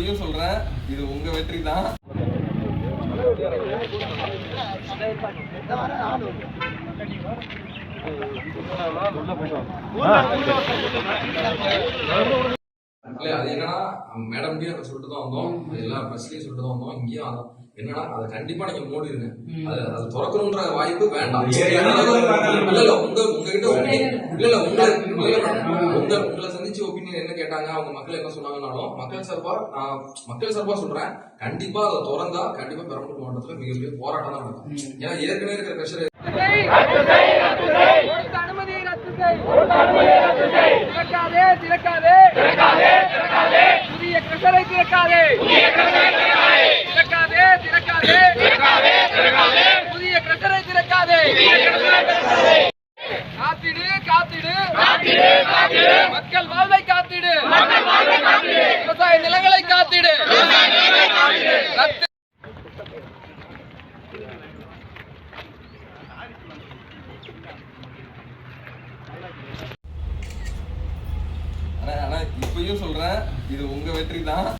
இப்பயும் சொல்றேன் இது உங்க வெற்றி தான் அது என்னன்னா மேடம் சொல்லிட்டு தான் வந்தோம் எல்லா பிரஸ்லயும் சொல்லிட்டு தான் வந்தோம் இங்கேயும் என்னன்னா அதை கண்டிப்பா நீங்க மூடிடுங்க அது அது திறக்கணுன்ற வாய்ப்பு வேண்டாம் இல்ல இல்ல உங்க உங்ககிட்ட opinion- உங்க இல்ல இல்ல உங்க உங்களை சந்திச்சு ஒப்பீனியன் என்ன கேட்டாங்க அவங்க மக்கள் என்ன சொன்னாங்கனாலும் மக்கள் சார்பா நான் மக்கள் சார்பா சொல்றேன். கண்டிப்பா அதை திறந்தா கண்டிப்பா பெரம்பலூர் மாவட்டத்துல மிகப்பெரிய போராட்டம் தான் நடக்கும். ஏன்னா ஏற்கனவே இருக்கிற பிரஷர் புதிய கிரஷரை திறக்காதே. திறக்காதே திறக்காதே. புதிய கிரஷரை திறக்காதே. காத்திடு காத்திடு. மக்கள் வாழ்வை காத்திடு. இப்பயும் சொல்றேன் இது உங்க வெற்றி தான்.